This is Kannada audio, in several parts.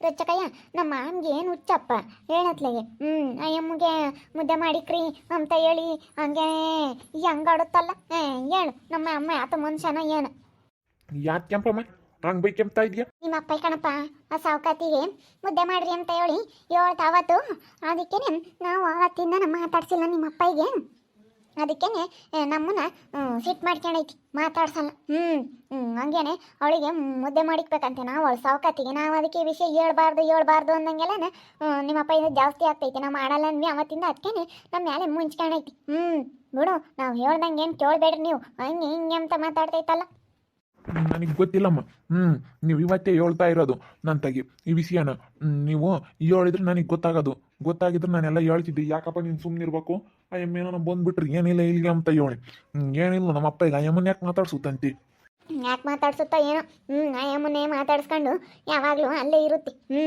ರಚ್ಚಕಯ್ಯ ನಮ್ಮ ಮಾಮ್ಗೆ ಏನು ಹುಚ್ಚಪ್ಪ? ಹೇಳತ್ಲಗೆ ಹ್ಞೂ ಅಯ್ಯಮ್ಮಗೆ ಮುದ್ದೆ ಮಾಡಿಕ್ರಿ ಅಂತ ಹೇಳಿ ಹಂಗೆ ಹಂಗಾಡುತ್ತಲ್ಲ? ಹೇಳು ನಮ್ಮ ಅಮ್ಮ ಆತ ಮನುಷ್ಯನ ಏನು ಯಾಕೆ ಕೆಂಪಮ್ಮ ಹಂಗೆ ಬೈ ಕೆಂಪ್ತಾ ಇದೆಯಾ? ನಿಮ್ಮ ಅಪ್ಪ ಕಣಪ್ಪ ಆ ಸಾವುಕಾತಿಗೆ ಮುದ್ದೆ ಮಾಡ್ರಿ ಅಂತ ಹೇಳಿ ಹೇಳ್ತಾವತ್ತು ಅದಕ್ಕೇನೆ ನಾವು ಅವತ್ತಿಂದ ನಮ್ಮ ಮಾತಾಡ್ಸಿಲ್ಲ ನಿಮ್ಮ ಅಪ್ಪಗೆ ಅದಕ್ಕೇನೆ ಆ, ನಮ್ಮನ್ನ ಸಿಟ್ಟು ಮಾಡ್ಕೊಂಡೈತಿ ಮಾತಾಡ್ಸಲ್ಲ. ಹ್ಞೂ ಹಂಗೇನೆ ಅವಳಿಗೆ ಮುದ್ದೆ ಮಾಡಿಕ್ಬೇಕಂತೆ. ನಾವು ಅವಳು ಸಾವುಕಾತಿಗೆ ನಾವು ಅದಕ್ಕೆ ವಿಷಯ ಹೇಳ್ಬಾರ್ದು ಹೇಳ್ಬಾರ್ದು ಅಂದಂಗೆಲ್ಲ ನಿಮ್ಮ ಅಪ್ಪ ಇದು ಜಾಸ್ತಿ ಆಗ್ತೈತಿ ನಾವು ಮಾಡಲ್ಲ ಅಂದ್ವಿ ಅವತ್ತಿಂದ ಅದಕ್ಕೇನೆ ನಮ್ಮ ಮೇಲೆ ಮುಂಚ್ಕೊಂಡೈತಿ. ಹ್ಞೂ ಬಿಡು ನಾವು ಹೇಳ್ದಂಗೆ ಏನು ಕೇಳಬೇಡ್ರಿ ನೀವು. ಹಂಗೆ ಹಿಂಗೆ ಅಂತ ಮಾತಾಡ್ತೈತಲ್ಲ. ನನಗೆ ಗೊತ್ತಿಲ್ಲಮ್ಮ. ಹ್ಞೂ ನೀವು ಇವತ್ತೇ ಹೇಳ್ತಾ ಇರೋದು. ನನ್ನ ತಗಿ ಈ ವಿಷಯನ ನೀವು ಹೇಳಿದ್ರೆ ನನಗೆ ಗೊತ್ತಾಗೋದು. ಗೊತ್ತಾಗಿದ್ರೆ ನಾನೆಲ್ಲ ಹೇಳ್ತಿದ್ದೆ, ಯಾಕಪ್ಪ ನೀನು ಸುಮ್ಮನಿರ್ಬೇಕು ಆ ಏನೋ ಬಂದ್ಬಿಟ್ರಿ ಏನಿಲ್ಲ ಇಲ್ಲಿಗೆ ಅಂತ ಹೇಳಿ. ಏನಿಲ್ಲ, ನಮ್ಮ ಅಪ್ಪ ಈಗ ಆ ಯಾಕೆ ಮಾತಾಡ್ಸುತ್ತಂತಿ? ಯಾಕೆ ಮಾತಾಡ್ಸುತ್ತಾ ಏನೋ? ಹ್ಞೂ ಅಮ್ಮನ್ನೇ ಮಾತಾಡ್ಸ್ಕೊಂಡು ಯಾವಾಗಲೂ ಅಲ್ಲೇ ಇರುತ್ತೆ. ಹ್ಞೂ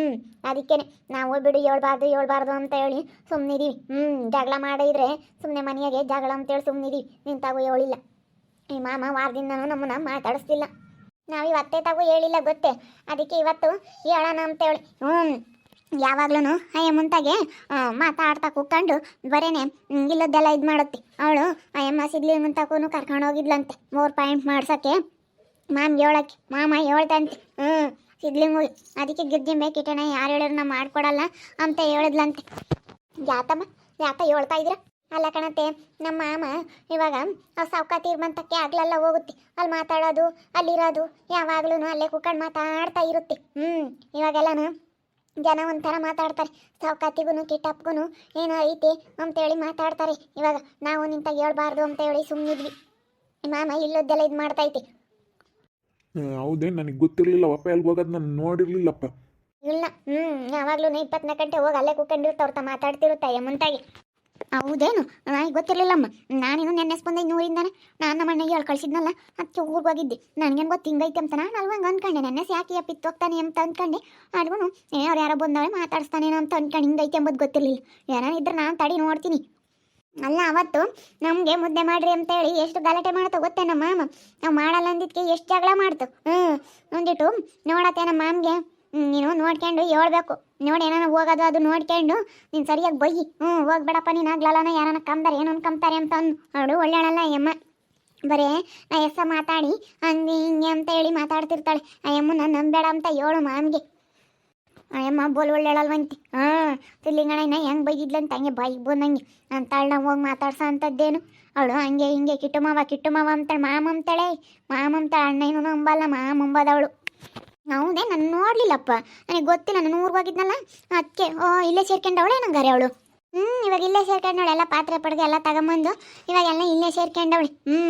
ಅದಕ್ಕೇನೆ. ನಾವು ಬಿಡು, ಹೇಳ್ಬಾರ್ದು ಹೇಳ್ಬಾರ್ದು ಅಂತ ಹೇಳಿ ಸುಮ್ಮನಿದ್ದೀವಿ ಹ್ಞೂ ಜಗಳ ಮಾಡಿದ್ರೆ ಸುಮ್ಮನೆ ಮನೆಯಾಗೆ ಜಗಳ ಅಂತೇಳಿ ಸುಮ್ಮನಿದೀವಿ ನಿಂತಾಗೂ ಹೇಳಿಲ್ಲ. ಈ ಮಾಮ ವಾರದಿಂದನೂ ನಮ್ಮನ್ನ ಮಾತಾಡಿಸ್ತಿಲ್ಲ. ನಾವು ಇವತ್ತೇ ತಾಗೂ ಹೇಳಿಲ್ಲ ಗೊತ್ತೇ? ಅದಕ್ಕೆ ಇವತ್ತು ಹೇಳೋಣ ಅಂತೇಳಿ ಹ್ಞೂ ಯಾವಾಗ್ಲೂ ಅಯ್ಯ ಮುಂತಾಗೆ ಮಾತಾಡ್ತಾ ಕೂತ್ಕೊಂಡು ಬರೇನೆ ಇಲ್ಲದೆಲ್ಲ ಇದು ಮಾಡುತ್ತೆ. ಅವಳು, ಅಯ್ಯಮ್ಮ ಸಿದ್ಲಿ ಮುಂತಾಕೂ ಕರ್ಕೊಂಡು ಹೋಗಿದ್ಲಂತೆ. ಮೂರು ಪಾಯಿಂಟ್ ಮಾಡ್ಸೋಕ್ಕೆ, ಮಾಮ್ ಹೇಳಕ್ಕೆ ಮಾಮ ಹೇಳ್ತಂತೆ ಹ್ಞೂ ಸಿದ್ಲಿಂಗು ಅದಕ್ಕೆ ಗಿರ್ಜಿ ಬೇಕಿಟ್ಟಣ ಯಾರು ಹೇಳಿದ್ರು ನಾ ಮಾಡ್ಕೊಡಲ್ಲ ಅಂತ ಹೇಳಿದ್ಲಂತೆ. ಯಾತಮ್ಮ, ಯಾತ ಹೇಳ್ತಾ ಇದ್ರ? ಅಲ್ಲ ಕಣತೆ ನಮ್ಮ ಮಾಮ ಇವಾಗ ಆ ಸೌಕ ಮಂತಕ್ಕೆ ಆಗ್ಲೆಲ್ಲ ಹೋಗುತ್ತೆ. ಅಲ್ಲಿ ಮಾತಾಡೋದು, ಅಲ್ಲಿರೋದು ಯಾವಾಗ್ಲೂ ಅಲ್ಲೇ ಕುತ್ಕೊಂಡು ಮಾತಾಡ್ತಾ ಇರುತ್ತೆ. ಹ್ಞೂ ಇವಾಗೆಲ್ಲನು ಜನ ಒಂಥರ ಮಾತಾಡ್ತಾರೆ. ಸಾವ್ಕಾತಿಗೂ ಕಿಟ್ಟಪ್ಪಗೂ ಏನೋ ಐತಿ ಅಂತೇಳಿ ಮಾತಾಡ್ತಾರೆ. ಇವಾಗ ನಾವು ನಿಂತ ಹೇಳ್ಬಾರ್ದು ಅಂತ ಹೇಳಿ ಸುಮ್ಮನಿದ್ವಿ ಮಾಮ ಇಲ್ಲದ್ದೆಲ್ಲ ಇದು ಮಾಡ್ತೈತಿ. ಹೌದೇ ನನಗೆ ಗೊತ್ತಿರಲಿಲ್ಲ ಅಪ್ಪ ಎಲ್ಲಿ ಹೋಗೋದು ನಾನು ನೋಡಿರ್ಲಿಲ್ಲಪ್ಪ. ಇಲ್ಲ ಹ್ಞೂ ಯಾವಾಗಲೂ ಇಪ್ಪತ್ತನೇ ಗಂಟೆ ಹೋಗಿ ಅಲ್ಲೇ ಕೂತ್ಕೊಂಡಿರ್ತಾವ್ರ ಮಾತಾಡ್ತಿರುತ್ತೆ ಮುಂತಾಗಿ. ಹೌದೇನು? ನನಗೆ ಗೊತ್ತಿರಲಿಲ್ಲಮ್ಮ. ನಾನೇನು ನೆನ್ನೆ ಬಂದೈದು ನೂರಿಂದಾನೆ. ನಾನು ನಮ್ಮ ಅಣ್ಣಗೆ ಹೇಳಿ ಕಳಿಸಿದ್ನಲ್ಲ ಅದಕ್ಕೆ ಊರಿಗೆ ಹೋಗಿದ್ದೆ. ನನಗೇನು ಗೊತ್ತು ಹಿಂಗೈತೆ ಅಂತ ನಾನು ಅಲ್ವಂಗೆ ಅಂದ್ಕೊಂಡೆ ನೆನ್ನೆ ಯಾಕೆ ಪಿತ್ತು ಹೋಗ್ತಾನೆ ಅಂತ ಅಂದ್ಕೊಂಡೆ ಆದ್ರೂ ಏ, ಅವ್ರು ಯಾರೋ ಬಂದವಳೆ ಮಾತಾಡಿಸ್ತಾನೇನೋ ಅಂತ ಅಂದ್ಕೊಂಡು ಹಿಂಗೈತೆ ಎಂಬುದು ಗೊತ್ತಿರಲಿಲ್ಲ. ಏನಾನ ಇದ್ರೆ ನಾನು ತಡಿ ನೋಡ್ತೀನಿ. ಅಲ್ಲ, ಅವತ್ತು ನಮಗೆ ಮುದ್ದೆ ಮಾಡ್ರಿ ಅಂತ ಹೇಳಿ ಎಷ್ಟು ಗಲಾಟೆ ಮಾಡ್ತು ಗೊತ್ತೇ ನಮ್ಮ ಮಾಮ ನಾವು ಮಾಡಲ್ಲ ಅಂದಿದ್ದಕ್ಕೆ ಎಷ್ಟು ಜಗಳ ಮಾಡ್ತು? ಹ್ಞೂ ಒಂದಿಟ್ಟು ನೋಡತ್ತೆ ನಮ್ಮ ಮಾಮ್ಗೆ. ನೀನು ನೋಡ್ಕೊಂಡು ಹೇಳ್ಬೇಕು. ನೋಡಿ ಏನಾನ ಹೋಗೋದು ಅದು ನೋಡ್ಕೊಂಡು ನೀನು ಸರಿಯಾಗಿ ಬೈಯಿ. ಹ್ಞೂ ಹೋಗ್ಬೇಡಪ್ಪ, ನೀನು ಆಗ್ಲಲ್ಲನ ಯಾರನ್ನ ಕಮ್ತಾರೆ ಏನೋ ಕಮ್ತಾರೆ ಅಂತ ಅಂದು ಅವಳು ಒಳ್ಳೆಯಳಲ್ಲ ಯಮ್ಮ. ಬರೇ ನಾ ಎಸ ಮಾತಾಡಿ, ಹಂಗೆ ಹಿಂಗೆ ಅಂತ ಹೇಳಿ ಮಾತಾಡ್ತಿರ್ತಾಳೆ. ಆ ಯಮ್ಮನ ನಂಬೇಡ ಅಂತ ಹೇಳು ಮಾಮಿಗೆ. ಅಯ್ಯಮ್ಮ ಬೋಲ್ ಒಳ್ಳೆಯಳಲ್ವಂತಿ. ಹಾಂ ತಿಲ್ಲಿಂಗಣ್ಣ ಹೆಂಗೆ ಬೈದಿದ್ಲಂತ ಹಂಗೆ ಬಾಯಿಗೆ ಬಂದಂಗೆ. ನಾವು ಹೋಗಿ ಮಾತಾಡ್ಸೋ ಅಂಥದ್ದೇನು ಅವಳು ಹಂಗೆ ಹಿಂಗೆ ಕಿಟ್ಟು ಮಾವ ಕಿಟ್ಟು ಮಾವ ಅಂತಾಳೆ ಮಾಮ ಅಂತಾಳೆ ಮಾಮ ಅಂತಾಳೆ ಅಣ್ಣ ಏನು ನಂಬಲ್ಲ ಮಾಮ ಅಂಬದವಳು ಹೌದೇ ನಾನು ನೋಡ್ಲಿಲ್ಲಪ್ಪ. ನನಗೆ ಗೊತ್ತಿಲ್ಲ ನಾನು ಊರಿಗೆ ಹೋಗಿದ್ನಲ್ಲ? ಅದಕ್ಕೆ ಓ, ಇಲ್ಲೇ ಸೇರ್ಕೊಂಡವಳೆ ನಂಗಾರೆ ಅವಳು. ಹ್ಞೂ ಇವಾಗ ಇಲ್ಲೇ ಸೇರ್ಕೊಂಡವಳೆ, ಎಲ್ಲ ಪಾತ್ರೆ ಪಡೆದು ಎಲ್ಲ ತಗೊಂಬಂದು ಇವಾಗೆಲ್ಲ ಇಲ್ಲೇ ಸೇರ್ಕೊಂಡವಳೆ. ಹ್ಞೂ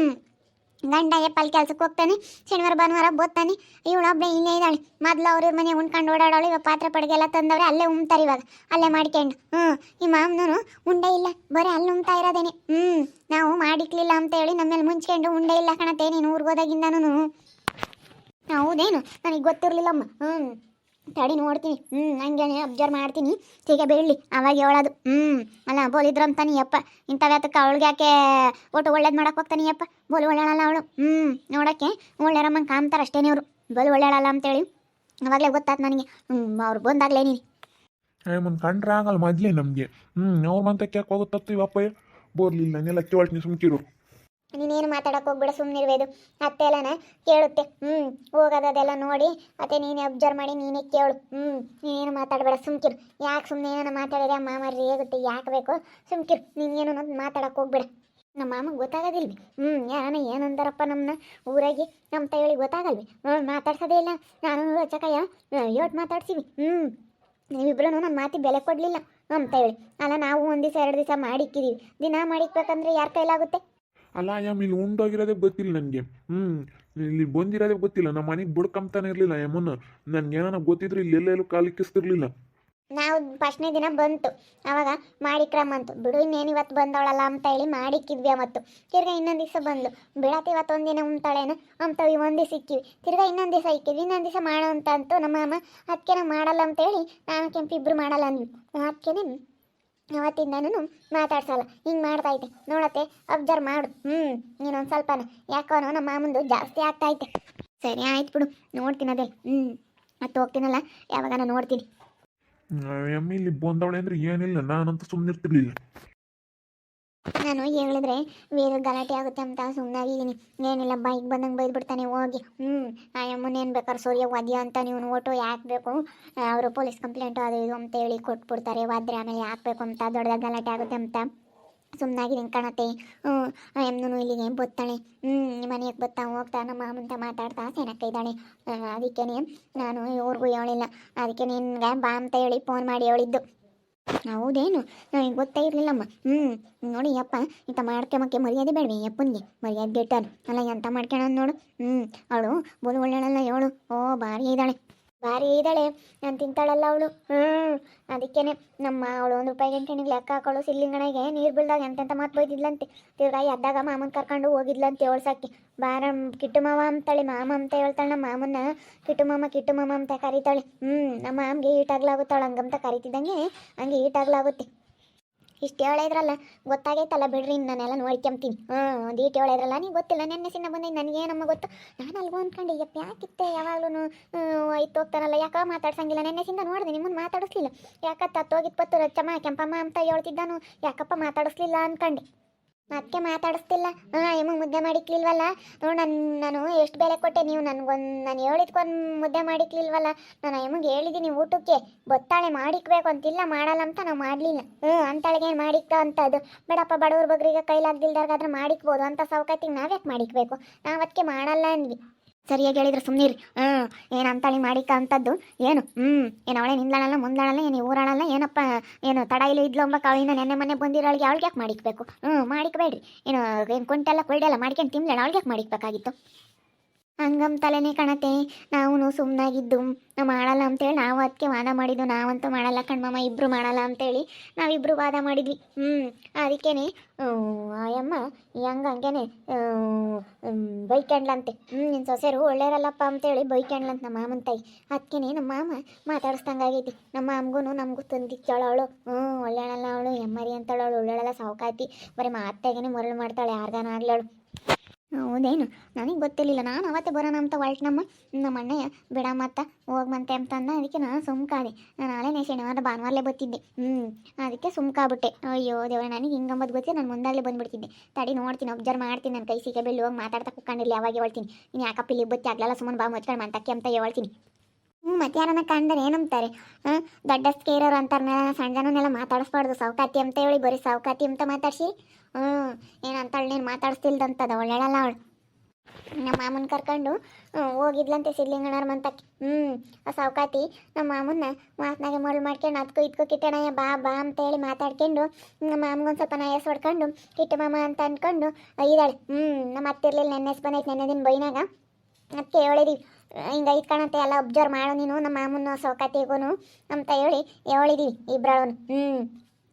ಗಂಡ ಎಪ್ಪಲ್ ಕೆಲ್ಸಕ್ಕೆ ಹೋಗ್ತಾನೆ, ಶನಿವಾರ, ಭಾನುವಾರ ಬೋದ್ತಾನೆ ಇವಳು ಒಬ್ಬಳೆ ಇಲ್ಲೇ ಇದ್ದಾಳೆ. ಮೊದ್ಲು ಅವ್ರ ಮನೆ ಉಣ್ಕೊಂಡು ಓಡಾಡೋಳು, ಇವಾಗ ಪಾತ್ರೆ ಪಡ್ಗೆ ಎಲ್ಲ ತಂದವ್ರೆ, ಅಲ್ಲೇ ಉಮ್ತಾರೆ ಇವಾಗ, ಅಲ್ಲೇ ಮಾಡ್ಕೊಂಡು. ಹ್ಞೂ ಈ ಮಾಮ್ನೂ ಉಂಡೆ ಇಲ್ಲ, ಬರೀ ಅಲ್ಲಿ ಉಣ್ತಾ ಇರೋದೇನೆ. ಹ್ಞೂ ನಾವು ಮಾಡಿಕ್ಲಿಲ್ಲ ಅಂತ ಹೇಳಿ ನಮ್ಮೇಲೆ ಮುಂಚ್ಕೊಂಡು ಉಂಡೆ ಇಲ್ಲ ಕಣತೆ, ನೀನು ಊರಿಗೆ ಹೋದಾಗಿಂದನೂ ಹೌದೇನು? ನನಗೆ ಗೊತ್ತಿರಲಿಲ್ಲಮ್ಮ ಹ್ಞೂ ತಡಿ ನೋಡ್ತೀನಿ. ಹ್ಞೂ ಹಂಗೇನೆ ಅಬ್ಸರ್ವ್ ಮಾಡ್ತೀನಿ. ಹೀಗೆ ಬೀಳಲಿ. ಅವಾಗ ಹೇಳೋದು. ಹ್ಞೂ ಅಲ್ಲ ಬೋಲಿದ್ರು ಅಂತಾನೆ ಯಪ್ಪ ಇಂಥವ್ಯಾತಕ್ಕೆ ಅವಳಿಗೆ ಯಾಕೆ ಒಟ್ಟು ಒಳ್ಳೇದು ಮಾಡಕ್ಕೆ ಹೋಗ್ತಾನೆ ಯಪ್ಪ ಬೋಲ್ ಒಳ್ಳೆಯಳಲ್ಲ ಅವಳು. ಹ್ಞೂ ನೋಡೋಕ್ಕೆ ಒಳ್ಳೆಯರಮ್ಮಂಗೆ ಕಾಮ್ತಾರೆ ಅಷ್ಟೇ ಅವರು ಬೋಲ್ ಒಳ್ಳೆಯಳಲ್ಲ ಅಂತೇಳಿ. ಅವಾಗಲೇ ಗೊತ್ತಾಯ್ತು ನನಗೆ. ಹ್ಞೂ ಅವ್ರು ಬಂದಾಗಲೇ ನೀನು. ಮುಂದೆ ಕಂಡ್ರೆ ಆಗಲ್ಲ ಮೊದಲೇ ನಮಗೆ. ಹ್ಞೂ ಅವ್ರ ಮಂತಕ್ಕೆ ಯಾಕೆ ಹೋಗುತ್ತತ್ತು ಇವಪ್ಪ ಬೋರ್ಲಿಲ್ಲ ನೆಲ ಕೇಳ್ತೀನಿ ಸುಮ್ಕಿರು. ನೀನೇನು ಮಾತಾಡಕ್ಕೆ ಹೋಗ್ಬಿಡ ಸುಮ್ಮನಿರ್ಬೇಕು ಅತ್ತೆ ಎಲ್ಲನ ಕೇಳುತ್ತೆ ಹ್ಞೂ ಹೋಗೋದದೆಲ್ಲ ನೋಡಿ, ಅತ್ತೆ ನೀನೇ ಅಬ್ಸರ್ವ್ ಮಾಡಿ ನೀನೇ ಕೇಳು ಹ್ಞೂ ನೀನೇನು ಮಾತಾಡಬೇಡ ಸುಮ್ಕಿರು ಯಾಕೆ ಸುಮ್ಮನೆ ಏನೋ ಮಾತಾಡಿದ್ರೆ ಮಾಮ ರೇಗುತ್ತೆ ಯಾಕೆ ಬೇಕು ಸುಮ್ಕಿರು ನೀನೇನು ಅನ್ನೋದು ಮಾತಾಡಕ್ಕೆ ಹೋಗ್ಬೇಡ. ನಮ್ಮ ಮಾಮಗೆ ಗೊತ್ತಾಗೋದಿಲ್ವಿ? ಹ್ಞೂ ಯಾರನ ಏನಂದಾರಪ್ಪ ನಮ್ಮನ್ನ ಊರಾಗಿ? ನಮ್ಮ ತಗೊಳ್ಳಿ ಗೊತ್ತಾಗಲ್ವಿ? ಹ್ಞೂ ಮಾತಾಡ್ಸೋದೇ ಇಲ್ಲ. ನಾನು ಚಕಯ್ಯ ಯೋಟ್ ಮಾತಾಡ್ಸೀವಿ. ಹ್ಞೂ ನೀವಿಬ್ರು ನನ್ನ ಮಾತಿ ಬೆಲೆ ಕೊಡಲಿಲ್ಲ ಅಂತ ಹೇಳಿ ಅಲ್ಲ, ನಾವು ಒಂದು ದಿವಸ, ಎರಡು ದಿವಸ ಮಾಡಿಕ್ಕಿದ್ದೀವಿ ದಿನ ಮಾಡಿಕ್ಬೇಕಂದ್ರೆ ಯಾರ ಕೈಲಾಗುತ್ತೆ? ಅಲ್ಲ ಯಮ್ ಇಲ್ಲಿ ಉಂಡೋಗಿರೋದೇ ಗೊತ್ತಿಲ್ಲ ನನಗೆ. ಹ್ಞೂ ಇಲ್ಲಿ ಬಂದಿರೋದೇ ಗೊತ್ತಿಲ್ಲ. ನಮ್ಮ ಮನೆಗೆ ಬುಡ್ಕಂತಾನೆ ಇರಲಿಲ್ಲ ಯಮುನ ನನ್ಗೆ ಏನಾನ ಗೊತ್ತಿದ್ರು ಇಲ್ಲಿ ಎಲ್ಲೆಲ್ಲೂ ಕಾಲಿಕ್ಕಿಸ್ತಿರ್ಲಿಲ್ಲ ನಾವು ಫಸ್ಟ್ನೇ ದಿನ ಬಂತು. ಅವಾಗ ಮಾಡಿಕ್ರಮ್ ಅಂತು. ಬಿಡು, ಇನ್ನೇನು ಇವತ್ತು ಬಂದವಳಲ್ಲ ಅಂತ ಹೇಳಿ ಮಾಡಿಕ್ಕಿದ್ವಿ ಅವತ್ತು. ತಿರ್ಗಾ ಇನ್ನೊಂದು ದಿವಸ ಬಂದ್ಲು ಬಿಡತ್ತೆ ಇವತ್ತು ಒಂದಿನ ಉಂಟಾಳೇನು? ಅಂತವಿ ಒಂದು ದಿವಸ ಇಕ್ಕಿವಿ. ತಿರ್ಗಾ ಇನ್ನೊಂದು ದಿವಸ ಇಕ್ಕಿದ್ವಿ. ಇನ್ನೊಂದು ದಿವಸ ಮಾಡೋ ಅಂತ ಅಂತು ನಮ್ಮ ಅಮ್ಮ ಅದಕ್ಕೆ ನಾವು ಮಾಡಲ್ಲ ಅಂತ ಹೇಳಿ, ನಾನು ಕೆಂಪು ಇಬ್ರು ಮಾಡಲ್ಲ ಅಂದ್ವಿ. ಅದಕ್ಕೆ ಅವತ್ತಿಂದನೂ ಮಾತಾಡ್ಸಲ್ಲ. ಹಿಂಗೆ ಮಾಡ್ತೈತೆ ನೋಡತ್ತೆ ಅಬ್ಸರ್ವ್ ಮಾಡು. ಹ್ಞೂ ನೀನೊಂದು ಸ್ವಲ್ಪನ. ಯಾಕೋ ನಮ್ಮ ಮಾಮಂದು ಜಾಸ್ತಿ ಆಗ್ತೈತೆ ಸರಿ, ಆಯ್ತು ಬಿಡು. ನೋಡ್ತೀನಿ ಅದೇ. ಹ್ಞೂ ಮತ್ತೆ ಹೋಗ್ತೀನಲ್ಲ? ಯಾವಾಗ ನಾನು ನೋಡ್ತೀನಿ ಅಮ್ಮ ಇಲ್ಲಿ ಬಂದವಳೆ ಅಂದ್ರೆ ಏನಿಲ್ಲ. ನಾನಂತೂ ಸುಮ್ಮನಿರ್ತಿರ್ಲಿಲ್ಲ ನಾನು ಹೇಳಿದ್ರೆ ವೀರ ಗಲಾಟೆ ಆಗುತ್ತೆ ಅಂತ ಸುಮ್ಮನಾಗಿದ್ದೀನಿ ಏನಿಲ್ಲ ಬೈಕ್ ಬಂದಂಗೆ ಬೈದ್ಬಿಡ್ತಾನೆ, ಹೋಗಿ. ಹ್ಞೂ ಆ ಅಮ್ಮನೇನು ಬೇಕಾದ್ರೆ ಸೂರ್ಯ ವಾದ್ಯ ಅಂತ ನೀವು ಓಟು ಯಾಕೆ ಬೇಕು ಅವರು ಪೊಲೀಸ್ ಕಂಪ್ಲೇಂಟು ಅದು ಇದು ಅಂತ ಹೇಳಿ ಕೊಟ್ಬಿಡ್ತಾರೆ, ವಾದ್ರೆ ಆಮೇಲೆ ಹಾಕ್ಬೇಕು ಅಂತ ದೊಡ್ಡದಾಗಿ ಗಲಾಟೆ ಆಗುತ್ತೆ ಅಂತ ಸುಮ್ಮನಾಗಿದ್ದೀನಿ ಕಾಣತ್ತೆ ಹ್ಞೂ ಆ ಎಮ್ನೂ ಇಲ್ಲಿಗೆ ಬತ್ತಾಳೆ ಹ್ಞೂ ಮನೆಗೆ ಬತ್ತಾ ಹೋಗ್ತಾ ನಮ್ಮ ಮಾಮಂತ ಮಾತಾಡ್ತಾ ಸೆನಕ್ಕ ಇದ್ದಾಳೆ. ಅದಕ್ಕೆ ನಾನು ಇವ್ರಿಗೂ ಹೇಳಿಲ್ಲ. ಅದಕ್ಕೆ ನಿನ್ಗೆ ಬಾ ಅಂತ ಹೇಳಿ ಫೋನ್ ಮಾಡಿ ಹೇಳಿದ್ದು. ಹೌದೇನು? ನನಗೆ ಗೊತ್ತೇ ಇರಲಿಲ್ಲಮ್ಮ. ಹ್ಞೂ ನೋಡಿ ಯಪ್ಪ ಇಂಥ ಮಾಡ್ಕೊಂಬಕ್ಕೆ ಮರ್ಯಾದೆ ಬೇಡವೆ ಯಪ್ಪನಿಗೆ ಮರ್ಯಾದೆ ಗೆಟ್ಟಾನು ಅಲ್ಲ ಎಂತ ಮಾಡ್ಕೊಳ ನೋಡು. ಹ್ಞೂ ಅವಳು ಬೋಲು ಒಳ್ಳೆಳಲ್ಲ ಹೇಳು. ಓ, ಭಾರಿ ಇದ್ದಾಳೆ. ಭಾರಿ ಇದ್ದಾಳೆ. ನಾನು ತಿಂತಾಳಲ್ಲ ಅವಳು. ಹ್ಞೂ ಅದಕ್ಕೇನೆ ನಮ್ಮ ಅವಳು ಒಂದು ರೂಪಾಯಿ ಗಂಟೆನಿಗೆ ಲೆಕ್ಕ ಹಾಕೊಳ್ಳು ಸಿಲ್ಲಿಂಗಣಿಗೆ ನೀರು ಬೀಳ್ದಾಗ ಎಂತೆಂಥ ಮಾತು ಬೈದಿದ್ಲಂತೆ. ತಿರ್ಗಾ ಎದ್ದಾಗ ಮಾಮನ್ ಕರ್ಕೊಂಡು ಹೋಗಿದ್ಲಂತೆ ಏಳ್ಸಕ್ಕೆ ಬಾರ ಕಿಟ್ಟು ಮಾವ ಅಂತಾಳೆ ಮಾಮ ಅಂತ ಹೇಳ್ತಾಳೆ ನಮ್ಮ ಮಾಮನ್ನ. ಕಿಟ್ಟು ಮಾಮ ಕಿಟ್ಟು ಮಾಮ ಅಂತ ಕರೀತಾಳೆ. ಹ್ಞೂ ನಮ್ಮ ಮಾಮ್ಗೆ ಈಟಾಗ್ಲಾಗುತ್ತಾಳೆ ಹಂಗಂತ ಕರಿತಿದ್ದಂಗೆ ಹಂಗೆ ಈಟಾಗ್ಲಾಗುತ್ತೆ ಇಷ್ಟು ಹೇಳಿದ್ರಲ್ಲ ಗೊತ್ತಾಗೈತಲ್ಲ ಬಿಡ್ರಿ ನಾನೆಲ್ಲ ನೋಡ್ಕೊಂತೀನಿ ಹ್ಞೂ, ಒಂದು ಈಟ್ ಹೇಳಿದ್ರಲ್ಲ ನೀನು ಗೊತ್ತಿಲ್ಲ, ನೆನ್ನೆ ಸಿನ್ನ ಬಂದಿದ್ದು ನನಗೇನಮ್ಮ ಗೊತ್ತು? ನಾನು ಅಲ್ಗೋ ಅಂದ್ಕೊಂಡು ಯಪ್ಪ, ಯಾಕಿತ್ತೆ ಯಾವಾಗ್ಲೂ ಐತ್ ಹೋಗ್ತಾರಲ್ಲ, ಯಾಕ ಮಾತಾಡ್ಸಂಗಿಲ್ಲ, ನೆನ್ನೆ ಸಿಂದ ನೋಡಿದೆ ನಿಮ್ಮನ್ನು ಮಾತಾಡಿಸ್ಲಿಲ್ಲ. ಯಾಕತ್ತ ತತ್ತೋಗಿತ್ತು ಪತ್ತು ರಚ್ಚಮ್ಮ, ಕೆಂಪಮ್ಮ ಅಂತ ಹೇಳ್ತಿದ್ದಾನು, ಯಾಕಪ್ಪ ಮಾತಾಡಿಸ್ಲಿಲ್ಲ ಅನ್ಕಂಡೆ. ಅದಕ್ಕೆ ಮಾತಾಡಿಸ್ತಿಲ್ಲ. ಹಾಂ, ಎಮ್ಮ ಮುದ್ದೆ ಮಾಡಿಕ್ಲಿಲ್ವಲ್ಲ? ನೋಡಿ ನಾನು ನಾನು ಎಷ್ಟು ಬೆಲೆ ಕೊಟ್ಟೆ ನೀವು? ನನಗೊಂದು, ನಾನು ಹೇಳಿದ್ಕೊಂದು ಮುದ್ದೆ ಮಾಡಿಕ್ಲಿಲ್ವಲ್ಲ? ನಾನು ಎಮ್ಮಗೆ ಹೇಳಿದ್ದೀನಿ ಊಟಕ್ಕೆ. ಬೊತ್ತಾಳೆ ಮಾಡಿಕ್ಬೇಕು ಅಂತಿಲ್ಲ, ಮಾಡಲ್ಲ ಅಂತ ನಾವು ಮಾಡಲಿಲ್ಲ. ಹ್ಞೂ ಅಂತಾಳಿಗೆ ಮಾಡಿಕ್ಕ ಅದು. ಬೇಡಪ್ಪ, ಬಡವ್ರ ಬಗ್ರಿಗೆ ಕೈಲಾಗ್ದಿಲ್ದಾಗಾದ್ರೆ ಮಾಡಿಕ್ಬೋದು. ಅಂತ ಸೌಕತ್ತಿಗೆ ನಾವ್ಯಾಕೆ ಮಾಡಿಕ್ಬೇಕು? ನಾವು ಅದಕ್ಕೆ ಮಾಡಲ್ಲ ಅಂದ್ವಿ. ಸರಿಯಾಗಿ ಹೇಳಿದ್ರೆ ಸುಮ್ಮನಿರಿ ಹ್ಞೂ ಏನು ಅಂತಾಳಿ ಮಾಡಿಕ ಅಂತದ್ದು? ಏನು? ಹ್ಞೂ ಏನು ಅವಳೆ ನಿಂದಾಳಲ್ಲ ಮುಂದಾಳಲ್ಲ ಏನು ಊರಾಳಲ್ಲ ಏನಪ್ಪ, ಏನು ತಡ ಇಲ್ಲ ಇದ್ಲೊಂಬ ಅವಳಿಂದ ನೆನ್ನೆ ಮನೆ ಬಂದಿರೋಳಿಗೆ ಅವಳಿಗೆ ಯಾಕೆ ಮಾಡಿಕ್ಬೇಕು? ಹ್ಞೂ ಮಾಡಿಕ್ಬೇಡ್ರಿ. ಏನು ಏನು ಕುಂಟೆಲ್ಲ ಕೊಯ್ಡೆಲ್ಲ ಮಾಡ್ಕೊಂಡು ತಿನ್ಲೇಳ, ಅವಳಿಗೆ ಯಾಕೆ ಮಾಡಿಕ್ಬೇಕಾಗಿತ್ತು? ಹಂಗಮ್ ತಲೆನೇ ಕಣತೆ ನಾವು ಸುಮ್ಮನಾಗಿದ್ದು ನಾವು ಮಾಡಲ್ಲ ಅಂತೇಳಿ ನಾವು ಅದಕ್ಕೆ ವಾದ ಮಾಡಿದ್ದು. ನಾವಂತೂ ಮಾಡಲ್ಲ ಕಣ್ಮಮ್ಮ ಇಬ್ಬರು ಮಾಡಲ್ಲ ಅಂತೇಳಿ ನಾವಿಬ್ಬರು ವಾದ ಮಾಡಿದ್ವಿ. ಹ್ಞೂ ಅದಕ್ಕೇನೆ ಆಯಮ್ಮ ಹೆಂಗ ಹಂಗೇನೆ ಬೈಕ್ಯಾಂಡ್ಲಂತೆ ಹ್ಞೂ ನಿನ್ನ ಸೊಸೆರು ಒಳ್ಳೆಯರಲ್ಲಪ್ಪ ಅಂತೇಳಿ ಬೈಕ್ಯಾಂಡ್ಲಂತ ನಮ್ಮ ಮಾಮನ ತಾಯಿ. ಅದಕ್ಕೇ ನಮ್ಮ ಮಾಮ ಮಾತಾಡಿಸ್ದಂಗಾಗೈತಿ. ನಮ್ಮ ಮಾಮಗೂ ನಮಗೂ ತಂದಿಕ್ಕಾಳ ಅವಳು. ಹ್ಞೂ ಒಳ್ಳೆಯಳಲ್ಲ ಅವಳು. ಎಮ್ಮರಿ ಅಂತಾಳು ಅವಳು ಒಳ್ಳೆಯಳಲ್ಲ ಸಾವುಕಾತಿ ಬರೀ ಮಾತಾಗೇನೆ ಮರಳು ಮಾಡ್ತಾಳೆ. ಯಾರ್ದಾನ ಆಗ್ಲವಳು ಹೌದೇನು? ನನಗೆ ಗೊತ್ತಿರಲಿಲ್ಲ. ನಾನು ಅವತ್ತೇ ಬರೋಣ ಅಂತ ಹೊಲ್ಟ್ ನಮ್ಮ ಅಣ್ಣಯ್ಯ ಬಿಡ ಮತ್ತ ಹೋಗ್ಮಂತೆ ಅಂತಂದ ಅದಕ್ಕೆ ನಾನು ಸುಮ್ಕಾದೆ. ನಾನು ನಾಳೆನೇ ಶನಿವಾರ ಭಾನುವಾರಲೇ ಬತ್ತಿದ್ದೆ ಹ್ಞೂ ಅದಕ್ಕೆ ಸುಮ್ಕಾಬಿಟ್ಟೆ ಅಯ್ಯೋ ದೇವ್ರ, ನನಗೆ ಹಿಂಗಂಬದು ಗೊತ್ತಿಲ್ಲ. ನಾನು ಮುಂದಾಗಲೇ ಬಂದುಬಿಡ್ತಿದ್ದೆ. ತಡಿ ನೋಡ್ತೀನಿ ಅಬ್ಸರ್ವ್ ಮಾಡ್ತೀನಿ. ನನ್ನ ಕೈ ಸಿಗಬೇಲಿ ಹೋಗಿ ಮಾತಾಡ್ತಾ ಕುತ್ಕೊಂಡಿರಲಿ ಯಾವಾಗ ಹೇಳ್ತೀನಿ. ನೀನು ಯಾಕಪ್ಪ ಇಲ್ಲಿ ಬತ್ತಿ ಆಗಲಲ್ಲ ಸುಮ್ಮನೆ ಬಾ ಮಚ್ಕೊಂಡು ಮಂತಕ್ಕೆ ಅಂತ ಹೇಳ್ತೀನಿ. ಹ್ಞೂ ಮತ್ತೆ ಯಾರನ್ನ ಕಂಡರೆ ಏನಂತಾರೆ ಹಾಂ ದೊಡ್ಡಸ್ಕೆ ಇರೋರು ಸಣ್ಣ ಜನನೆಲ್ಲ ಮಾತಾಡಿಸ್ಬಾರ್ದು. ಸಾವುಕಾತಿ ಅಂತ ಹೇಳಿ ಬರೀ ಸಾವುಕಾತಿ ಅಂತ ಮಾತಾಡ್ಸಿ. ಹ್ಞೂ ಏನಂತಾಳೆ ನೀನು ಮಾತಾಡಿಸ್ತಿಲ್ದಂತದ ಒಳ್ಳೆಯಲ್ಲ ಅವಳು. ನಮ್ಮ ಮಾಮನ ಕರ್ಕೊಂಡು ಹೋಗಿದ್ಲಂತೆ ಸಿದ್ಲಿಂಗಣ್ಣವ್ರ ಮಂತಕ್ಕೆ. ಹ್ಞೂ ಆ ಸಾವುಕಾತಿ ನಮ್ಮ ಮಾಮನ್ನ ಮಾತನಾಗೆ ಮೊಳ್ ಮಾಡ್ಕೊಂಡು ಅದಕ್ಕೂ ಇದಕ್ಕೂ ಕಿಟ್ಟಣಯ್ಯ ಬಾ ಬಾ ಅಂತ ಹೇಳಿ ಮಾತಾಡ್ಕೊಂಡು ನಮ್ಮ ಮಾಮಗೊಂದು ಸ್ವಲ್ಪ ನಯಸ್ ಹೊಡ್ಕೊಂಡು, ಕಿಟ್ಟ ಮಾಮ ಅಂತ ಅಂದ್ಕೊಂಡು ಇದ್ದಾಳೆ ಹ್ಞೂ ನಮ್ಮ ಅತ್ತಿರ್ಲಿಲ್ಲ ನೆನ್ನೆಸ್ ಬಂದೈತೆ ನೆನ್ನೆ ದಿನ ಬೈನಾಗ. ಅದಕ್ಕೆ ಹೇಳಿದೀವಿ. ಹಿಂಗೆ ಐದು ಕಾಣತ್ತೆ ಎಲ್ಲ ಅಬ್ಸರ್ವ್ ಮಾಡು ನೀನು, ನಮ್ಮ ಮಾಮನ ಸೌಕತ್ತಿಗೂ ಅಂತ ಹೇಳಿ, ಹೇಳಿದೀವಿ ಇಬ್ಬರವನು ಹ್ಞೂ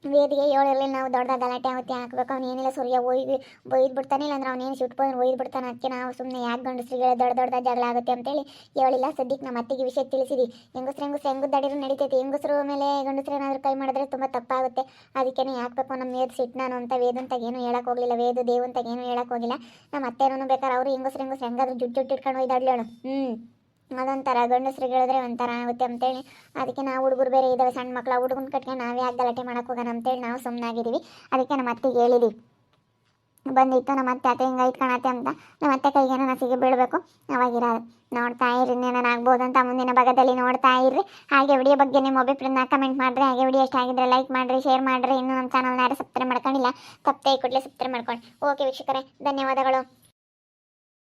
ವೇದಿಗೆ ಹೇಳಿರ್ಲಿಲ್ಲ ನಾವು ದೊಡ್ಡ ಗಲಾಟೆ ಆಗುತ್ತೆ, ಹಾಕ್ಬೇಕು. ಅವ್ನು ಏನಿಲ್ಲ, ಸೂರ್ಯ ಒಯ್ದು ಒಯ್ದು ಬಿಡ್ತಾನೆ ಇಲ್ಲಾಂದ್ರೆ ಅವನೇನು ಸುಟ್ಬೋದು ಒಯ್ದು ಬಿಡ್ತಾನೆ ಅದಕ್ಕೆ ನಾವು ಸುಮ್ಮನೆ ಯಾಕೆ ಗಂಡಸ್ರಿಗೆ ದೊಡ್ಡ ದೊಡ್ಡ ಜಗಳ ಆಗುತ್ತೆ ಅಂತೇಳಿ ಹೇಳಿಲ್ಲ ಸದ್ಯಕ್ಕೆ ನಮ್ಮ ಅತ್ತಿಗೆ ವಿಷಯ ತಿಳಿಸಿದ್ವಿ ಹೆಂಗಸ್ರು ಹೆಂಗಸ್ರು, ಹೆಂಗು ದಡಿರು ನಡೀತೈತಿ. ಹೆಂಗಸ್ರು ಮೇಲೆ ಗಂಡಸ್ರು ಏನಾದರೂ ಕೈ ಮಾಡಿದ್ರೆ ತುಂಬ ತಪ್ಪಾಗುತ್ತೆ. ಅದಕ್ಕೇನೆ ಯಾಕಬೇಕು ನಮ್ಮ ವೇದ ಸಿಟ್ಟು ನಾನು ಅಂತ ವೇದಂತ ಏನು ಹೇಳಕ್ ಹೋಗಲಿಲ್ಲ. ವೇದು ದೇವಂತ ಏನು ಹೇಳಕ್ಕೆ ಹೋಗಿಲ್ಲ. ನಮ್ಮ ಅತ್ತೆನೂ ಬೇಕಾದ್ರೆ ಅವರು ಹೆಂಗಸ್ರು ಹೆಂಗಸ್ರು ಹೆಂಗಾದ್ರೂ ಜುಟ್ಟು ಜುಟ್ಟು ಇಟ್ಕೊಂಡು ಒಯ್ದಾಡ್ಲೇಳು ಹ್ಞೂ ಅದೊಂಥರ, ಗಂಡಸ್ರಿಗೆ ಹೇಳಿದ್ರೆ ಒಂಥರ ಆಗುತ್ತೆ ಅಂತೇಳಿ. ಅದಕ್ಕೆ ನಾವು ಹುಡುಗರು ಬೇರೆ ಇದ್ದಾವೆ ಸಣ್ಣ ಮಕ್ಕಳು ಹುಡುಗನ ಕಟ್ಕೊಂಡು ನಾವೇ ಯಾಕೆ ಗಲಾಟೆ ಮಾಡೋಕೆ ಹೋಗೋಣ ಅಂತೇಳಿ ನಾವು ಸುಮ್ಮನಾಗಿದ್ದೀವಿ ಅದಕ್ಕೆ ನಮ್ಮ ಅತ್ತಿಗೆ ಹೇಳಿದ್ದೀವಿ ಬಂದಿತ್ತು, ನಮ್ಮ ಅತ್ತೆ ಅತ್ತೆ ಹಿಂಗೆ ಇಟ್ಕೊಳತ್ತೆ ಅಂತ. ನಮ್ಮ ಅತ್ತೆ ಕೈಗೆ ನಸಿಗೆ ಬೀಳಬೇಕು. ಅವಾಗಿರೋದು ನೋಡ್ತಾ ಇರಿ ನಾನು ಆಗ್ಬೋದು ಅಂತ ಮುಂದಿನ ಭಾಗದಲ್ಲಿ ನೋಡ್ತಾ ಇರ್ರಿ. ಹಾಗೆ ವಿಡಿಯೋ ಬಗ್ಗೆ ನಿಮ್ಮ ಅಭಿಪ್ರಾಯನ ಕಮೆಂಟ್ ಮಾಡಿರಿ. ಹಾಗೆ ವಿಡಿಯೋ ಇಷ್ಟ ಆಗಿದ್ರೆ ಲೈಕ್ ಮಾಡಿರಿ ಶೇರ್ ಮಾಡಿರಿ. ಇನ್ನೂ ನಮ್ಮ ಚಾನಲ್ನ ಯಾರು ಸಬ್ಸ್ಕ್ರೈಬ್ ಮಾಡ್ಕೊಂಡಿಲ್ಲ ತಪ್ಪೇ ಕೂಡಲೇ ಸಬ್ಸ್ಕ್ರೈಬ್ ಮಾಡ್ಕೊಂಡು ಓಕೆ ವೀಕ್ಷಕರೇ, ಧನ್ಯವಾದಗಳು.